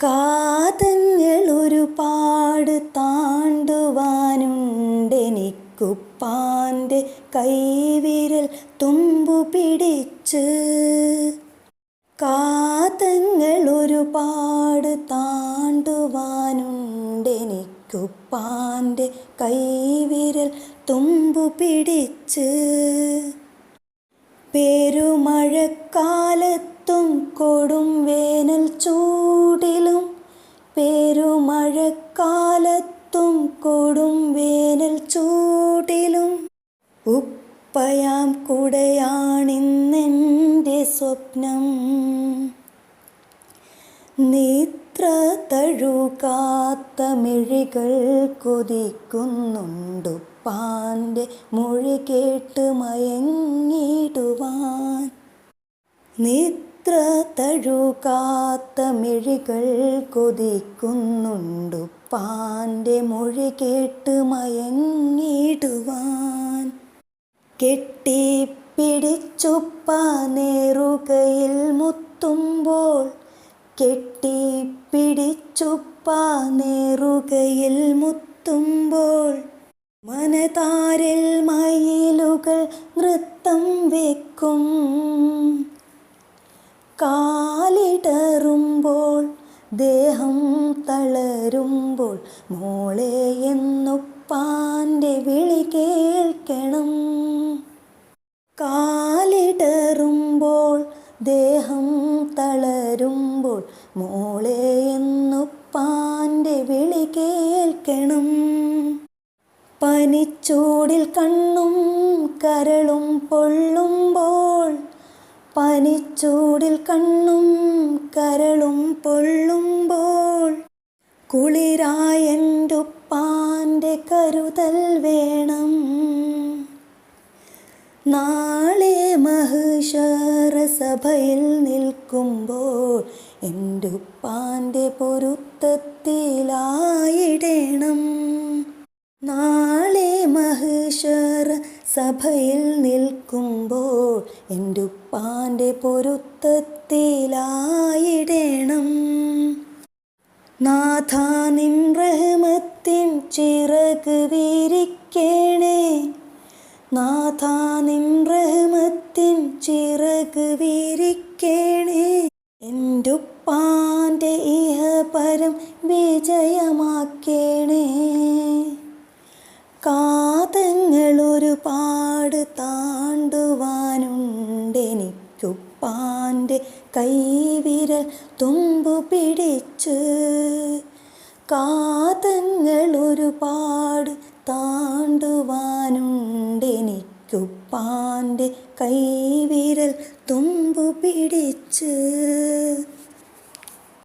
കാതങ്ങൾ പാട് താണ്ടുവാനുണ്ടെനിക്കുപ്പാന്റെ കൈവിരൽ തുമ്പു പിടിച്ച്. കാതങ്ങളൊരു പാട് താണ്ടുവാനുണ്ടെനിക്കുപ്പാന്റെ കൈവിരൽ തുമ്പു പിടിച്ച്. പെരുമഴക്കാലത്തും കൊടും വേനൽ ചൂടിലും ഉപ്പയാം കൂടെയാണിന്നെന്റെ സ്വപ്നം. നിത്ര തഴുകാത്ത മിഴികൾ കൊതിക്കുന്നുണ്ടുപ്പാന്റെ മൊഴി കേട്ട് മയങ്ങിടുവാൻ നിത്ര തഴുകാത്ത മിഴികൾ കൊതിക്കുന്നുണ്ടുപ്പാന്റെ മൊഴി കേട്ട് മയങ്ങിടുവാൻ കെട്ടിപ്പിടിച്ചുപ്പ നേറുകയിൽ മുത്തുമ്പോൾ കെട്ടിപ്പിടിച്ചുപ്പ നേറുകയിൽ മുത്തുമ്പോൾ. മനതാരിൽ മയിലുകൾ നൃത്തം വെക്കും. കാലിടറുമ്പോൾ ദേഹം തളരുമ്പോൾ മോളെ എന്നുപ്പാന്റെ വിളി കേൾക്കണം. കാലിടറുമ്പോൾ ദേഹം തളരുമ്പോൾ മോളെ എന്നുപ്പാന്റെ വിളി കേൾക്കണം. പനിച്ചൂടിൽ കണ്ണും കരളും പൊള്ളുമ്പോൾ പനിച്ചൂടിൽ കണ്ണും കരളും പൊള്ളുമ്പോൾ കുളിരായന്റുപ്പാന്റെ കരുതൽ വേണം. നാളെ മഹിഷാരസഭയിൽ നിൽക്കുമ്പോൾ എന്റെ ഉപ്പാന്റെ പൊരുത്തത്തിലായിടണം. നാളെ മഹിഷറ സഭയിൽ നിൽക്കുമ്പോൾ എന്റെ ഉപ്പാന്റെ പൊരുത്തത്തിലായിടണം. നാഥാനിൻ റഹ്മത്തിൻ ചിറക് നാഥ നിൻ റഹ്മത്തിൻ ചിറക് വിരിക്കണേ. എന്റെ ഉപ്പാന്റെ ഇഹപരം വിജയമാക്കേണേ. കാതങ്ങളൊരുപാട് താണ്ടുവാനുണ്ടെനിക്കുപ്പാന്റെ കൈവിരൽ തുമ്പു പിടിച്ച്. കാതങ്ങൾ ഒരുപാട് തന്റെ കൈവിരൽ തുമ്പു പിടിച്ച്